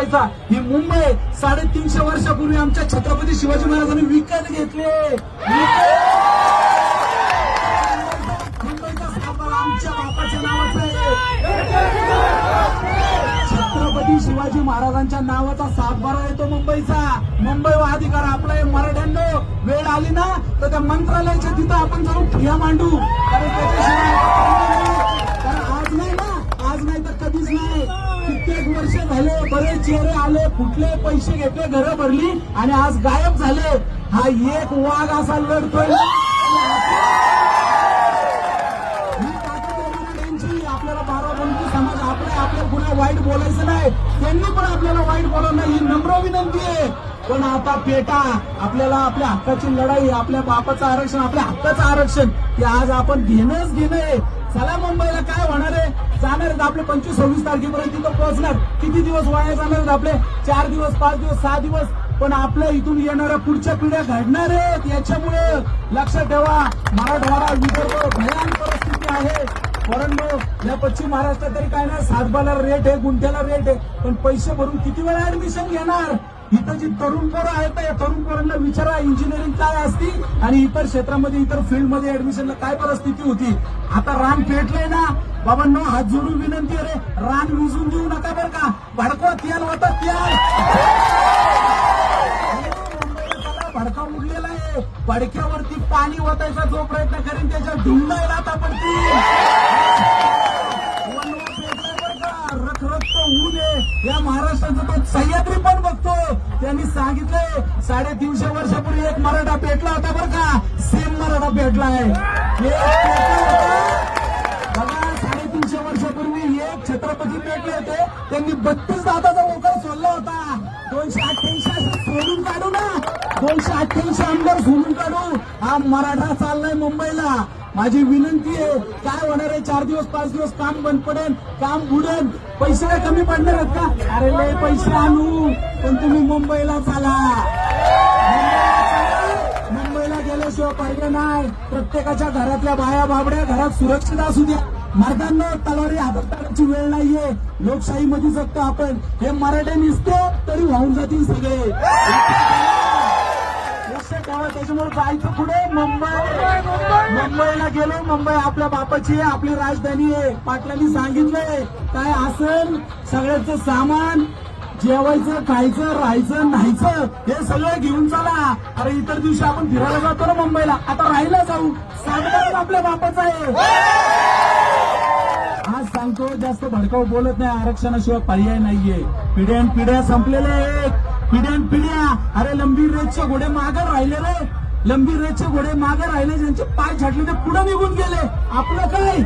वाचवायचा ही मुंबई साडेतीनशे वर्षापूर्वी आमच्या छत्रपती शिवाजी महाराजांनी विकत घेतले. मुंबईचा सातबारा आमच्या बापाच्या नावाचा आहे छत्रपती शिवाजी महाराजांच्या नावाचा सातबारा येतो मुंबईचा. मुंबई व अधिकार आपला आहे मराठ्यांनो वेळ आली ना तर त्या मंत्रालयाच्या तिथं आपण जाऊन ठिया मांडू. कारण त्याच्याशिवाय कुठले पैसे घेतले घरं भरली आणि आज गायब झाले. हा एक वाघ असा लढतोय. आपल्याला बारा बंधू समाज आपले आपल्या कुणा वाईट बोलायचं नाही. त्यांनी पण आपल्याला वाईट बोलवलं नाही ही नम्र विनंती आहे. पण आता पेटा आपल्याला आपल्या हक्काची लढाई आपल्या बापाचं आरक्षण आपल्या हक्काचं आरक्षण ते आज आपण घेणंच घेणं आहे. चला मुंबईला काय होणार आहे? जाणार आहेत आपले पंचवीस सव्वीस तारखेपर्यंत तिथं पोहोचणार. किती दिवस वाया जाणार आहेत आपले? चार दिवस पाच दिवस सहा दिवस? पण आपल्या इथून येणाऱ्या पुढच्या पिढ्या घडणार आहेत. याच्यामुळे लक्षात ठेवा. मराठवाडा विदर्भ भयान परिस्थिती आहे. परंतु या पश्चिम महाराष्ट्रात तरी काय नाही. सातबाला रेट आहे गुंठ्याला रेट आहे. पण पैसे भरून किती वेळा ऍडमिशन घेणार? इथं जी तरुण पोरं आहेत ना, या तरुण पोरांना विचारा इंजिनिअरिंग काय असती आणि इतर क्षेत्रामध्ये इतर फील्डमध्ये ऍडमिशनला काय परिस्थिती होती. आता रान पेटले ना. बाबांनो हात जोडून विनंती अरे रान विजून देऊ नका बरं का. भडकवा त्याल होता त्याल भडका उडलेला आहे. भडक्यावरती पाणी ओतायचा जो प्रयत्न करेन त्याच्या ढुंडायला आता रखरख ऊन आहे या महाराष्ट्राचा तो सह्याद्री पण बघतो. त्यांनी सांगितलंय साडेतीनशे वर्षापूर्वी एक मराठा पेटला होता बरं का? सेम मराठा पेटलाय पेटला होता. बघा साडेतीनशे वर्षापूर्वी एक छत्रपती पेटले होते. त्यांनी बत्तीस दाताचा ओकर सोडला होता. दोनशे अठ्ठ्याऐंशी असं सोडून काढू ना. दोनशे अठ्ठ्याऐंशी आमदार सोडून काढू. हा मराठा चाललाय मुंबईला. माझी विनंती आहे काय होणार आहे? चार दिवस पाच दिवस काम बंद पडेल काम बुडेल. पैसे काय कमी पडणार आहेत का? अरे लय पैसे आणू पण तुम्ही मुंबईला चाला. मुंबईला गेल्याशिवाय पर्याय नाही. प्रत्येकाच्या घरातल्या बाया बाबड्या घरात सुरक्षित असू द्या. मर्दांना तलवारी हाताची वेळ नाहीये. लोकशाहीमध्ये जगतो आपण. हे मराठे निसतो तरी वाहून जातील सगळे. त्याच्यामुळे जायचं पुढे मुंबई. मुंबईला गेलो मुंबई आपल्या बापाची आहे आपली राजधानी आहे. पाटलांनी सांगितलंय काय असेल सगळ्याचं सामान जेवायचं खायचं राहायचं न्हायचं हे सगळं घेऊन चला. अरे इतर दिवशी आपण फिरायला जातो ना मुंबईला. आता राहायला जाऊ. सामान आपल्या बापाचं आहे. आज सांगतो जास्त भडकाव बोलत नाही. आरक्षणाशिवाय पर्याय नाहीये. पिढ्यान पिढ्या संपलेल्या आहेत. पिढ्यान पिढ्या. अरे लंबी रेसचे घोडे मागं राहिले रे. लंबीर रेसचे घोडे मागं राहिले ज्यांचे पाय छाटले ते पुढे निघून गेले. आपलं काय?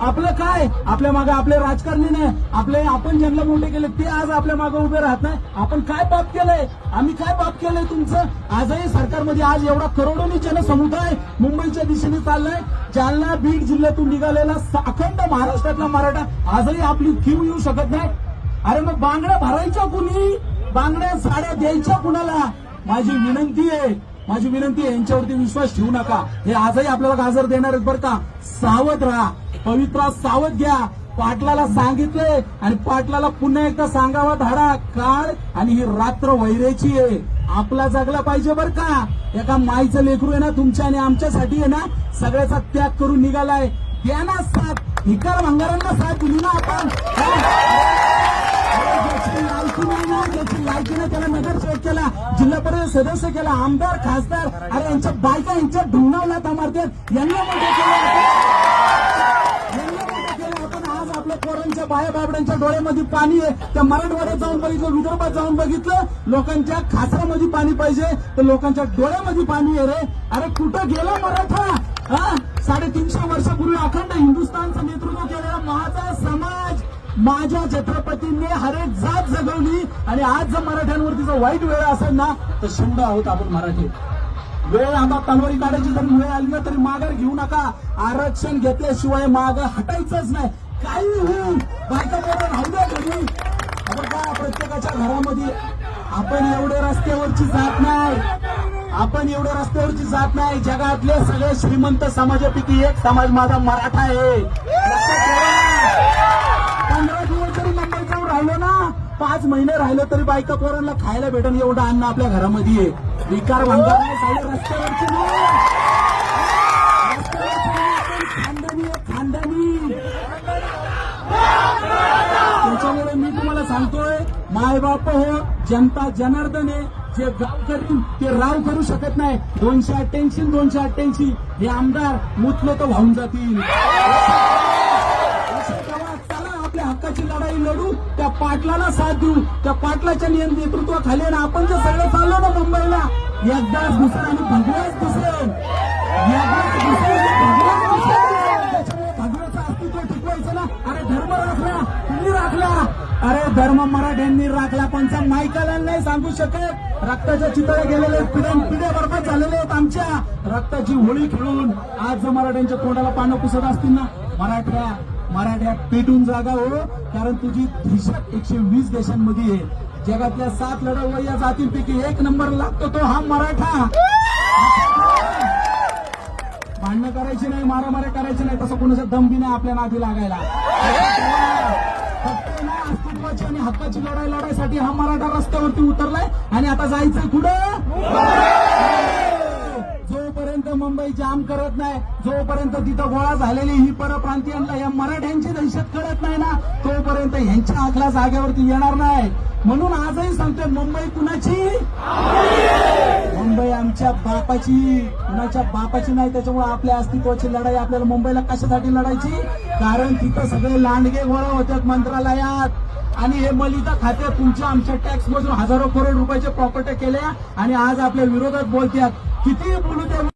आपलं काय? आपल्या मागे आपले राजकारणी नाही. आपले आपण ज्यांना मोठे केले ते आज आपल्या मागे उभे राहत नाही. आपण काय पाप केलंय? आम्ही काय पाप केलंय तुमचं? आजही सरकारमध्ये आज एवढा करोडोनी जनसमुदाय मुंबईच्या दिशेने चाललाय. जालना बीड जिल्ह्यातून निघालेला अखंड महाराष्ट्रातला मराठा आजही आपली क्यू येऊ शकत नाही. अरे मग बांगड्या भरायच्या कुणी? बांगड्या साड्या द्यायच्या कुणाला? माझी विनंती आहे माझी विनंती आहे यांच्यावरती विश्वास ठेवू नका. हे आजही आपल्याला गाजर देणार आहेत बरं का. सावध राहा. पवित्रा सावध घ्या. पाटलाला सांगितले आणि पाटलाला पुन्हा एकदा सांगावा धाडा. काळ आणि ही रात्र वैरेची आहे. आपला जगला पाहिजे बर का. एका माईचं लेकरू आहे ना तुमच्या आणि आमच्यासाठी आहे ना सगळ्याचा त्याग करून निघालाय. द्या ना साथ. भिकार भंगारांना साथ दिली ना आपण. लायकी नाही ना ज्याची लायकी नाही त्याला नगरसेवक केला. जिल्हा परिषद सदस्य केला. आमदार खासदार अरे यांच्या बायका यांच्या ढुंगावला मारतात. यांना मोठे केलं यांना मोठं केलं आपण. आज आपल्या पोरांच्या बाया बाबड्यांच्या डोळ्यामध्ये पाणी आहे. त्या मराठवाड्यात जाऊन बघितलं विदर्भात जाऊन बघितलं. लोकांच्या खासरामध्ये पाणी पाहिजे. तर लोकांच्या डोळ्यामध्ये पाणी आहे रे. अरे कुठं गेला मराठा? हा? साडेतीनशे वर्षापूर्वी अखंड हिंदुस्थानचं नेतृत्व केलेला महाचा समाज. माझ्या छत्रपतींनी हरेक जात जगवली आणि आज जर मराठ्यांवरतीचा वाईट वेळ असेल ना तर शंभर आहोत आपण मराठी वेळ आता तलवारी काढायची जरी वेळ आली ना तरी माघार घेऊ नका. आरक्षण घेतल्याशिवाय माग हटायचंच नाही. काही होऊ. बायका राहू द्या घरी. आपण का प्रत्येकाच्या घरामध्ये आपण एवढे रस्त्यावरची जात नाही. आपण एवढे रस्त्यावरची जात नाही. जगातले सगळे श्रीमंत समाजापैकी एक समाज माझा मराठा आहे. पाच महिने राहिलं तरी बायका पोरांना खायला भेटन एवढं अन्न आपल्या घरामध्ये आहे. विकार भंगार रस्त्यावरची नाही. रस्त्यावरची खानदानी खानदानी त्याच्यामुळे मी तुम्हाला सांगतोय मायबाप हो जनता जनार्दन आहे. जे गाव करीन ते राव करू शकत नाही. दोनशे अठ्ठ्याऐंशी दोनशे अठ्ठ्याऐंशी हे आमदार मुतलं तर वाहून जातील. तेव्हा हक्काची लढाई लढू त्या पाटलाला साथ देऊ. त्या पाटलाच्या नियम नेतृत्वाखाली ना आपण जे सगळं चाललो ना मुंबईला एकदाच दुसरं. आणि भगवाच दुसरं. अस्तित्व टिकवायचं ना. अरे धर्म राखला तुम्ही राखला? अरे धर्म मराठ्यांनी राखला पंचा मायकाला नाही सांगू शकत. रक्ताच्या चितळे गेलेले पिढ्यान पिढ्या बरबाद झालेले आहेत आमच्या. रक्ताची होळी खेळून आज जर मराठ्यांच्या तोंडाला पानं पुसत असतील ना. मराठ्या मराठ्यात पेटून जागा हो कारण तुझी दिशा एकशे वीस देशांमध्ये आहे. जगातल्या सात लढाऊ या जातींपैकी एक नंबर लागतो तो हा मराठा. भांडणं करायची नाही मारामाऱ्या करायची नाही तसं कोणाचा दम बी नाही आपल्या नादी लागायला. फक्त ना अस्तित्वाची आणि हक्काची लढाई लढाईसाठी हा मराठा रस्त्यावरती उतरलाय. आणि आता जायचंय कुठं? मुंबई जाम करत नाही. जोपर्यंत तिथं गोळा झालेली ही परप्रांतीयांना या मराठ्यांची दहशत कळत नाही ना तोपर्यंत यांच्या आखल्या जागेवरती येणार नाही. म्हणून आजही सांगतोय मुंबई कुणाची? मुंबई आमच्या बापाची. कुणाच्या बापाची नाही त्याच्यामुळे आपल्या अस्तित्वाची लढाई आपल्याला मुंबईला कशासाठी लढायची? कारण तिथं सगळे लांडगे गोळा होतात मंत्रालयात. आणि हे मलिता खाते तुमच्या आमच्या टॅक्स मधून हजारो करोड रुपयाचे प्रॉपर्टी केल्या आणि आज आपल्या विरोधात बोलतात किती बोलू त्या